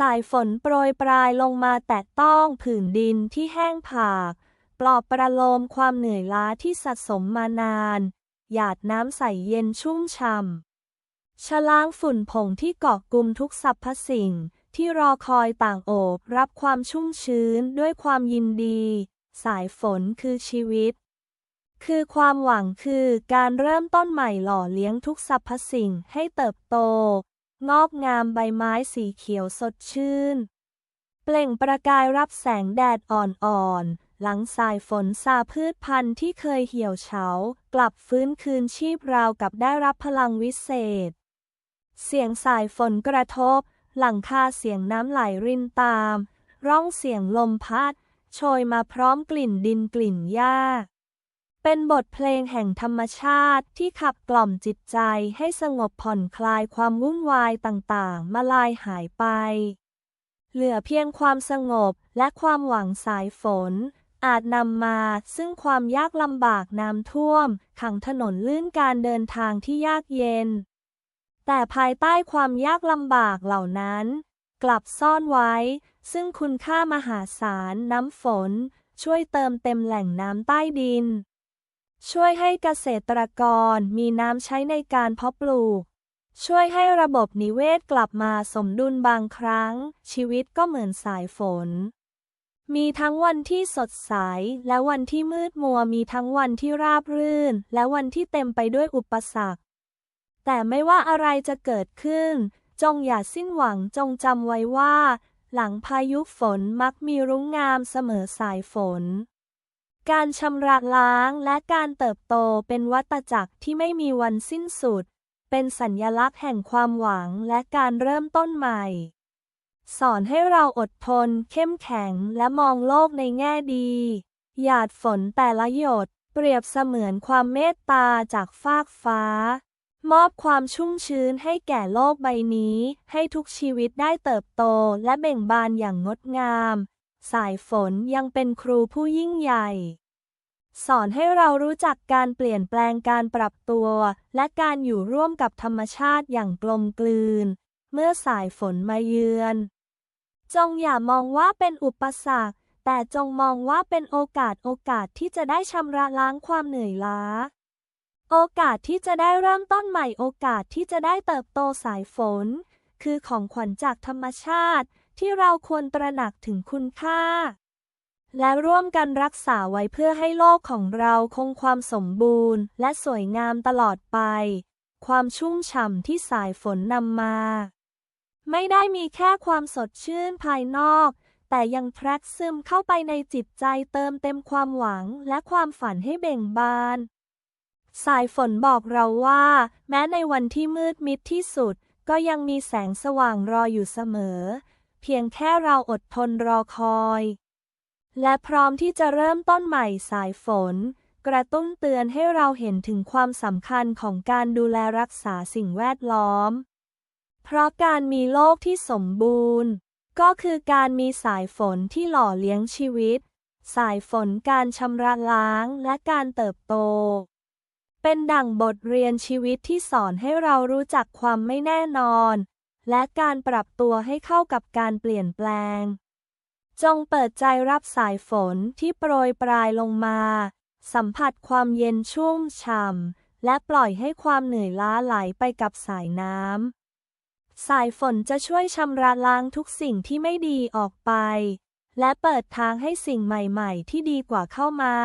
สายฝนโปรยปลายลงมาแตะต้องผืนดินที่แห้งผาก ปลอบประโลมความเหนื่อยล้าที่สะสมมานาน หยาดน้ำใสเย็นชุ่มช่ำชะล้างฝุ่นผงที่เกาะกลุ่มทุกสรรพสิ่ง ที่รอคอยต่างโอบรับความชุ่มชื้นด้วยความยินดี สายฝนคือชีวิต คือความหวังคือการเริ่มต้นใหม่หล่อเลี้ยงทุกสรรพสิ่งให้เติบโต งอกงามใบไม้สีเขียวสดชื่น เปล่งประกายรับแสงแดดอ่อนๆ หลังสายฝนสาพืชพันธุ์ที่เคยเหี่ยวเฉา กลับฟื้นคืนชีพราวกับได้รับพลังวิเศษ เสียงสายฝนกระทบ หลังคาเสียงน้ำไหลรินตาม ร้องเสียงลมพัด โชยมาพร้อมกลิ่นดินกลิ่นหญ้า เป็นบทเพลงแห่งธรรมชาติที่ขับกล่อมจิตใจให้สงบผ่อนคลายความวุ่นวายต่างๆ มาลายหายไป เหลือเพียงความสงบและความหวังสายฝน อาจนำมาซึ่งความยากลำบากน้ำท่วม ขังถนนลื่นการเดินทางที่ยากเย็น แต่ภายใต้ความยากลำบากเหล่านั้น กลับซ่อนไว้ ซึ่งคุณค่ามหาศาลน้ำฝน ช่วยเติมเต็มแหล่งน้ำใต้ดิน ช่วยให้เกษตรกรมีน้ำใช้ในการเพาะปลูก ช่วยให้ระบบนิเวศกลับมาสมดุลบางครั้ง ชีวิตก็เหมือนสายฝน มีทั้งวันที่สดใส และวันที่มืดมัวมีทั้งวันที่ราบรื่น และวันที่เต็มไปด้วยอุปสรรค แต่ไม่ว่าอะไรจะเกิดขึ้น จงอย่าสิ้นหวังจงจำไว้ว่า หลังพายุฝนมักมีรุ้งงามเสมอสายฝน การชำระล้างและการเติบโตเป็นวัฏจักรที่ไม่มีวันสิ้นสุด เป็นสัญญลักษณ์แห่งความหวังและการเริ่มต้นใหม่ สอนให้เราอดทน เข้มแข็งและมองโลกในแง่ดี หยาดฝนแต่ละหยด เปรียบเสมือนความเมตตาจากฟากฟ้า มอบความชุ่มชื้นให้แก่โลกใบนี้ ให้ทุกชีวิตได้เติบโตและเบ่งบานอย่างงดงาม สายฝนยังเป็นครูผู้ยิ่งใหญ่ สอนให้เรารู้จักการเปลี่ยนแปลงการปรับตัว และการอยู่ร่วมกับธรรมชาติอย่างกลมกลืน เมื่อสายฝนมาเยือน จงอย่ามองว่าเป็นอุปสรรค แต่จงมองว่าเป็นโอกาสโอกาสที่จะได้ชำระล้างความเหนื่อยล้า โอกาสที่จะได้เริ่มต้นใหม่โอกาสที่จะได้เติบโตสายฝน คือของขวัญจากธรรมชาติ ที่เราควรตระหนักถึงคุณค่า และร่วมกันรักษาไว้เพื่อให้โลกของเราคงความสมบูรณ์ และสวยงามตลอดไป ความชุ่มฉ่ำที่สายฝนนำมา ไม่ได้มีแค่ความสดชื่นภายนอก แต่ยังแทรกซึมเข้าไปในจิตใจเติมเต็มความหวังและความฝันให้เบ่งบาน สายฝนบอกเราว่า แม้ในวันที่มืดมิดที่สุดก็ยังมีแสงสว่างรออยู่เสมอ เพียงแค่เราอดทนรอคอย และพร้อมที่จะเริ่มต้นใหม่สายฝน กระตุ้นเตือนให้เราเห็นถึงความสำคัญของการดูแลรักษาสิ่งแวดล้อม เพราะการมีโลกที่สมบูรณ์ ก็คือการมีสายฝนที่หล่อเลี้ยงชีวิต สายฝนการชำระล้างและการเติบโต เป็นดั่งบทเรียนชีวิตที่สอนให้เรารู้จักความไม่แน่นอน และการปรับตัวให้เข้ากับการเปลี่ยนแปลง จงเปิดใจรับสายฝนที่โปรยปลายลงมา สัมผัสความเย็นชุ่มฉ่ำและปล่อยให้ความเหนื่อยล้าไหลไปกับสายน้ำ สายฝนจะช่วยชำระล้างทุกสิ่งที่ไม่ดีออกไป และเปิดทางให้สิ่งใหม่ ๆ ที่ดีกว่าเข้ามา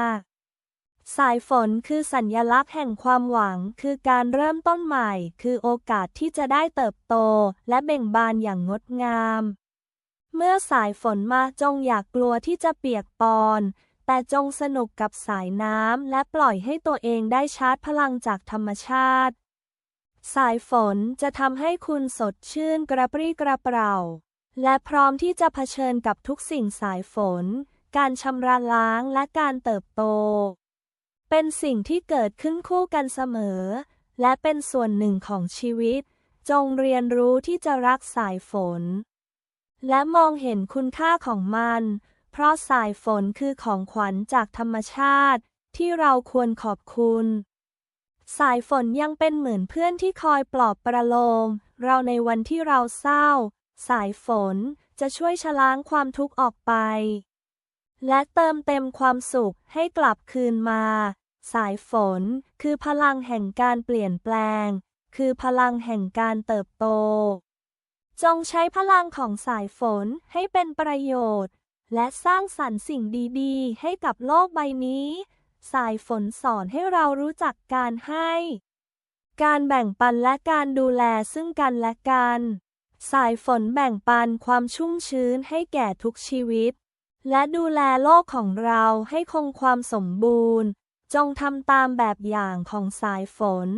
สายฝนคือสัญญลักษณ์แห่งความหวัง คือการเริ่มต้นใหม่ คือโอกาสที่จะได้เติบโต และเบ่งบานอย่างงดงาม เมื่อสายฝนมาจงอย่ากกลัวที่จะเปียกปอน แต่จงสนุกกับสายน้ำและปล่อยให้ตัวเองได้ชาร์จพลังจากธรรมชาติ สายฝนจะทำให้คุณสดชื่นกระปรี้กระเปร่า และพร้อมที่จะเผชิญกับทุกสิ่งสายฝน การชำระล้างและการเติบโต เป็นสิ่งที่เกิดขึ้นคู่กันเสมอ และเป็นส่วนหนึ่งของชีวิต จงเรียนรู้ที่จะรักสายฝน และมองเห็นคุณค่าของมัน เพราะสายฝนคือของขวัญจากธรรมชาติ ที่เราควรขอบคุณ สายฝนยังเป็นเหมือนเพื่อนที่คอยปลอบประโลม เราในวันที่เราเศร้า สายฝนจะช่วยชะล้างความทุกข์ออกไป และเติมเต็มความสุขให้กลับคืนมา สายฝน คือพลังแห่งการเปลี่ยนแปลง คือพลังแห่งการเติบโต จงใช้พลังของสายฝนให้เป็นประโยชน์ และสร้างสรรค์สิ่งดีๆ ให้กับโลกใบนี้ สายฝนสอนให้เรารู้จักการให้ การแบ่งปันและการดูแลซึ่งกันและกัน สายฝนแบ่งปันความชุ่มชื้นให้แก่ทุกชีวิต และดูแลโลกของเราให้คงความสมบูรณ์ จงทำตามแบบอย่างของสายฝน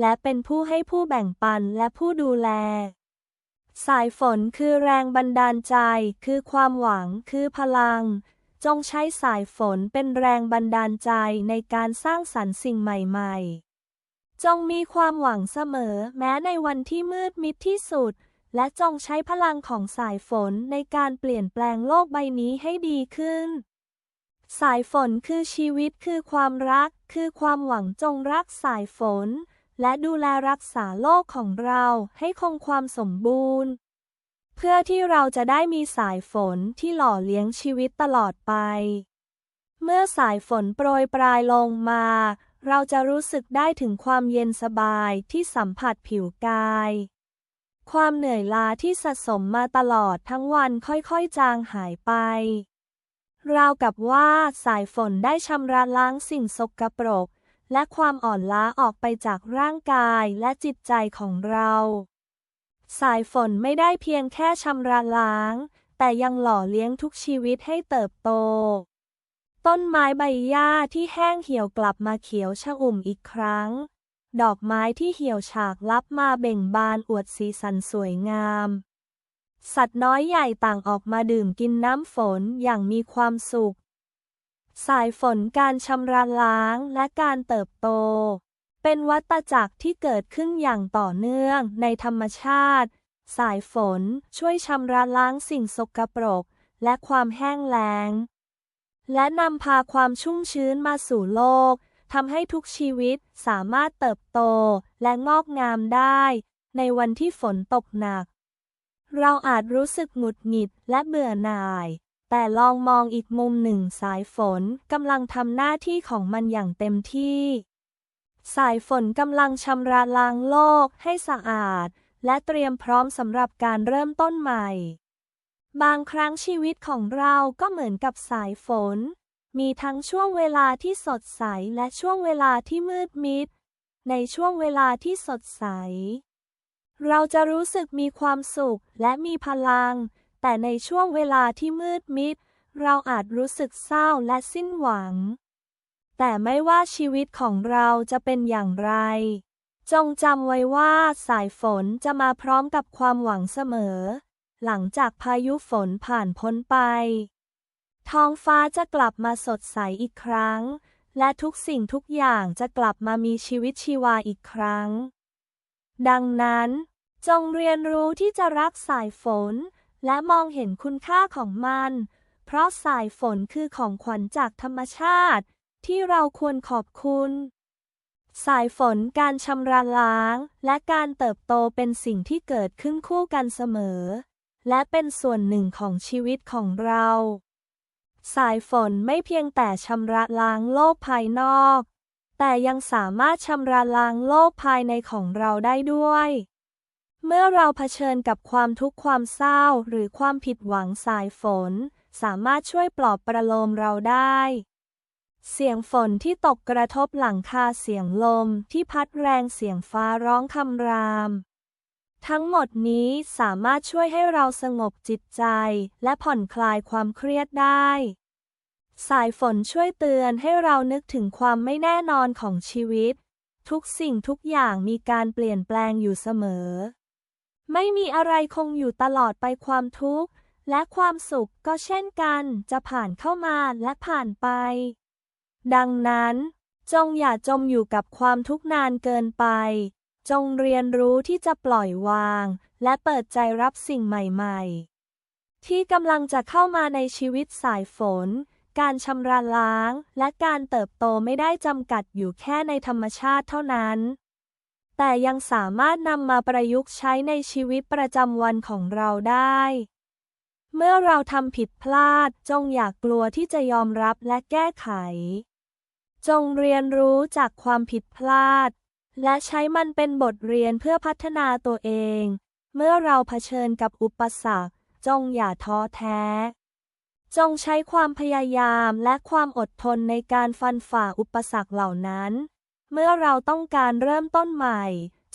และเป็นผู้ให้ผู้แบ่งปันและผู้ดูแล สายฝนคือแรงบันดาลใจ คือความหวัง คือพลัง จงใช้สายฝนเป็นแรงบันดาลใจในการสร้างสรรค์สิ่งใหม่ ๆ จงมีความหวังเสมอ แม้ในวันที่มืดมิดที่สุด และจงใช้พลังของสายฝนในการเปลี่ยนแปลงโลกใบนี้ให้ดีขึ้น สายฝนคือชีวิตคือความรัก คือความหวังจงรักสายฝน และดูแลรักษาโลกของเราให้คงความสมบูรณ์ เพื่อที่เราจะได้มีสายฝนที่หล่อเลี้ยงชีวิตตลอดไป เมื่อสายฝนโปรยปลายลงมา เราจะรู้สึกได้ถึงความเย็นสบายที่สัมผัสผิวกาย ความเหนื่อยล้าที่สะสมมาตลอดทั้งวันค่อยๆ จางหายไป ราวกับว่าสายฝนได้ชำระล้างสิ่งสกปรก และความอ่อนล้าออกไปจากร่างกายและจิตใจของเรา สายฝนไม่ได้เพียงแค่ชำระล้าง แต่ยังหล่อเลี้ยงทุกชีวิตให้เติบโต ต้นไม้ใบหญ้าที่แห้งเหี่ยวกลับมาเขียวชอุ่มอีกครั้ง ดอกไม้ที่เหี่ยวฉากลับมาเบ่งบานอวดสีสันสวยงาม สัตว์น้อยใหญ่ต่างออกมาดื่มกินน้ำฝนอย่างมีความสุข สายฝนการชำระล้างและการเติบโต เป็นวัฏจักรที่เกิดขึ้นอย่างต่อเนื่องในธรรมชาติ สายฝนช่วยชำระล้างสิ่งสกปรก และความแห้งแล้ง และนำพาความชุ่มชื้นมาสู่โลก ทำให้ทุกชีวิตสามารถเติบโตและงอกงามได้ ในวันที่ฝนตกหนัก เราอาจรู้สึกหงุดหงิดและเบื่อหน่าย แต่ลองมองอีกมุมหนึ่งสายฝนกำลังทำหน้าที่ของมันอย่างเต็มที่ สายฝนกำลังชำระล้างโลกให้สะอาด และเตรียมพร้อมสำหรับการเริ่มต้นใหม่ บางครั้งชีวิตของเราก็เหมือนกับสายฝน มีทั้งช่วงเวลาที่สดใสและช่วงเวลาที่มืดมิด ในช่วงเวลาที่สดใส เราจะรู้สึกมีความสุขและมีพลัง แต่ในช่วงเวลาที่มืดมิด เราอาจรู้สึกเศร้าและสิ้นหวัง แต่ไม่ว่าชีวิตของเราจะเป็นอย่างไร จงจำไว้ว่าสายฝนจะมาพร้อมกับความหวังเสมอ หลังจากพายุฝนผ่านพ้นไป ท้องฟ้าจะกลับมาสดใสอีกครั้ง และทุกสิ่งทุกอย่างจะกลับมามีชีวิตชีวาอีกครั้ง ดังนั้น จงเรียนรู้ที่จะรักสายฝน และมองเห็นคุณค่าของมัน เพราะสายฝนคือของขวัญจากธรรมชาติ ที่เราควรขอบคุณ สายฝนการชำระล้าง และการเติบโตเป็นสิ่งที่เกิดขึ้นคู่กันเสมอ และเป็นส่วนหนึ่งของชีวิตของเรา สายฝนไม่เพียงแต่ชำระล้างโลกภายนอก แต่ยังสามารถชำระล้างโลกภายในของเราได้ด้วย เมื่อเราเผชิญกับความทุกข์ความเศร้าหรือความผิดหวังสายฝน สามารถช่วยปลอบประโลมเราได้ เสียงฝนที่ตกกระทบหลังคาเสียงลมที่พัดแรงเสียงฟ้าร้องคำราม ทั้งหมดนี้สามารถช่วยให้เราสงบจิตใจ และผ่อนคลายความเครียดได้ สายฝนช่วยเตือนให้เรานึกถึงความไม่แน่นอนของชีวิต ทุกสิ่งทุกอย่างมีการเปลี่ยนแปลงอยู่เสมอ ไม่มีอะไรคงอยู่ตลอดไปความทุกข์ และความสุขก็เช่นกัน จะผ่านเข้ามาและผ่านไป ดังนั้น จงอย่าจมอยู่กับความทุกข์นานเกินไป จงเรียนรู้ที่จะปล่อยวาง และเปิดใจรับสิ่งใหม่ๆ ที่กำลังจะเข้ามาในชีวิตสายฝน การชำระล้าง และการเติบโตไม่ได้จำกัดอยู่แค่ในธรรมชาติเท่านั้น แต่ยังสามารถนำมาประยุกต์ใช้ในชีวิตประจำวันของเราได้ เมื่อเราทำผิดพลาดจงอย่ากลัวที่จะยอมรับและแก้ไขจงเรียนรู้จากความผิดพลาด และใช้มันเป็นบทเรียนเพื่อพัฒนาตัวเอง เมื่อเราเผชิญกับอุปสรรค จงอย่าท้อแท้ จงใช้ความพยายามและความอดทนในการฟันฝ่าอุปสรรคเหล่านั้น เมื่อเราต้องการเริ่มต้นใหม่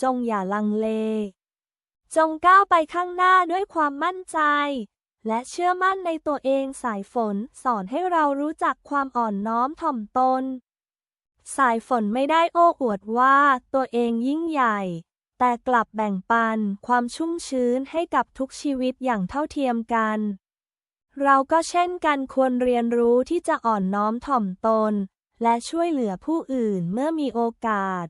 จงอย่าลังเล จงก้าวไปข้างหน้าด้วยความมั่นใจ และเชื่อมั่นในตัวเองสายฝนสอนให้เรารู้จักความอ่อนน้อมถ่อมตน สายฝนไม่ได้โอ้อวดว่าตัวเองยิ่งใหญ่ แต่กลับแบ่งปันความชุ่มชื้นให้กับทุกชีวิตอย่างเท่าเทียมกัน เราก็เช่นกันควรเรียนรู้ที่จะอ่อนน้อมถ่อมตน และช่วยเหลือผู้อื่นเมื่อมีโอกาส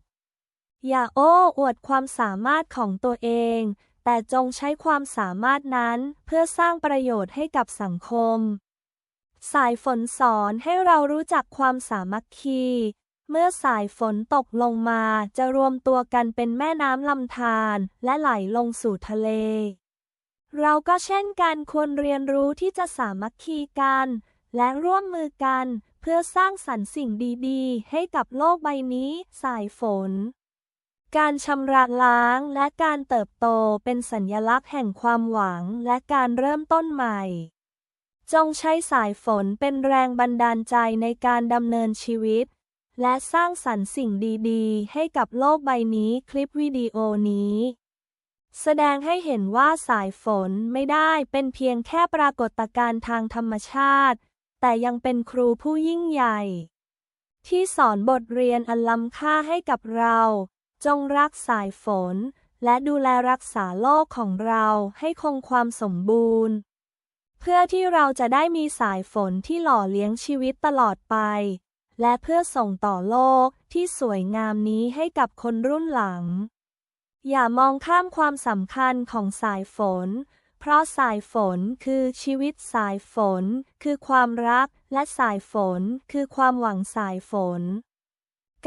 อย่าโอ้อวดความสามารถของตัวเอง แต่จงใช้ความสามารถนั้นเพื่อสร้างประโยชน์ให้กับสังคม สายฝนสอนให้เรารู้จักความสามัคคี เมื่อสายฝนตกลงมาจะรวมตัวกันเป็นแม่น้ำลำธารและไหลลงสู่ทะเล เราก็เช่นกันควรเรียนรู้ที่จะสามัคคีกัน และร่วมมือกันเพื่อสร้างสรรค์สิ่งดีๆ ให้กับโลกใบนี้ สายฝน การชำระล้างและการเติบโตเป็นสัญลักษณ์แห่งความหวังและการเริ่มต้นใหม่ จงใช้สายฝนเป็นแรงบันดาลใจในการดำเนินชีวิต และสร้างสรรค์สิ่งดีๆ ให้กับโลกใบนี้คลิปวิดีโอนี้ แสดงให้เห็นว่าสายฝนไม่ได้เป็นเพียงแค่ปรากฏการณ์ทางธรรมชาติ แต่ยังเป็นครูผู้ยิ่งใหญ่ ที่สอนบทเรียนอันล้ำค่าให้กับเรา จงรักสายฝน และดูแลรักษาโลกของเราให้คงความสมบูรณ์ เพื่อที่เราจะได้มีสายฝนที่หล่อเลี้ยงชีวิตตลอดไป และเพื่อส่งต่อโลกที่สวยงามนี้ให้กับคนรุ่นหลัง อย่ามองข้ามความสำคัญของสายฝน เพราะสายฝนคือชีวิตสายฝน คือความรัก และสายฝนคือความหวังสายฝน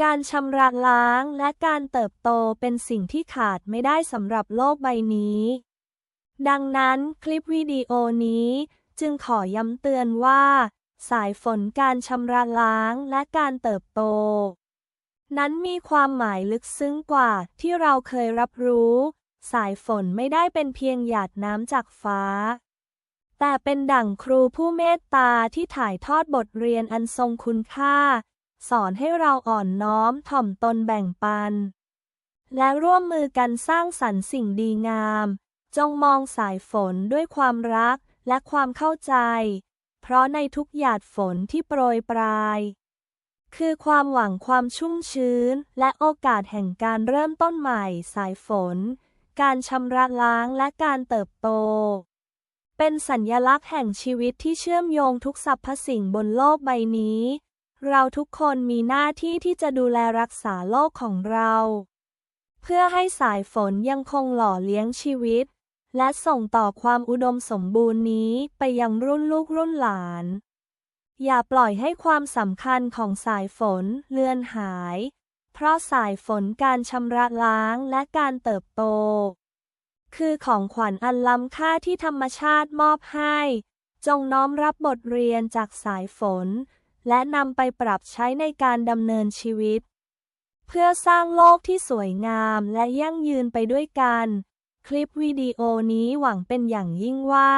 การชำระล้างและการเติบโตเป็นสิ่งที่ขาดไม่ได้สำหรับโลกใบนี้ ดังนั้นคลิปวิดีโอนี้จึงขอย้ำเตือนว่า สายฝนการชำระล้างและการเติบโต นั้นมีความหมายลึกซึ้งกว่าที่เราเคยรับรู้ สายฝนไม่ได้เป็นเพียงหยาดน้ำจากฟ้า แต่เป็นดั่งครูผู้เมตตาที่ถ่ายทอดบทเรียนอันทรงคุณค่า สอนให้เราอ่อนน้อมถ่อมตนแบ่งปัน และร่วมมือกันสร้างสรรค์สิ่งดีงาม จงมองสายฝนด้วยความรักและความเข้าใจ เพราะในทุกหยาดฝนที่โปรยปลาย คือความหวังความชุ่มชื้น และโอกาสแห่งการเริ่มต้นใหม่สายฝน การชำระล้างและการเติบโต เป็นสัญญลักษณ์แห่งชีวิตที่เชื่อมโยงทุกสรรพสิ่งบนโลกใบนี้ เราทุกคนมีหน้าที่ที่จะดูแลรักษาโลกของเรา เพื่อให้สายฝนยังคงหล่อเลี้ยงชีวิต และส่งต่อความอุดมสมบูรณ์นี้ไปยังรุ่นลูกรุ่นหลาน อย่าปล่อยให้ความสำคัญของสายฝนเลือนหาย เพราะสายฝนการชำระล้างและการเติบโต คือของขวัญอันล้ำค่าที่ธรรมชาติมอบให้ จงน้อมรับบทเรียนจากสายฝน และนำไปปรับใช้ในการดำเนินชีวิต เพื่อสร้างโลกที่สวยงามและยั่งยืนไปด้วยกัน คลิปวิดีโอนี้หวังเป็นอย่างยิ่งว่า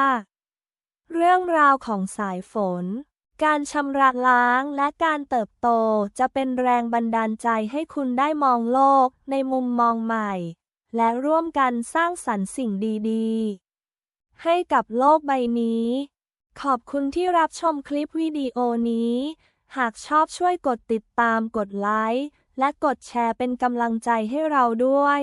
เรื่องราวของสายฝน การชำระล้างและการเติบโตจะเป็นแรงบันดาลใจให้คุณได้มองโลกในมุมมองใหม่ และร่วมกันสร้างสรรค์สิ่งดีๆ ให้กับโลกใบนี้ ขอบคุณที่รับชมคลิปวิดีโอนี้ หากชอบช่วยกดติดตามกดไลค์และกดแชร์เป็นกำลังใจให้เราด้วย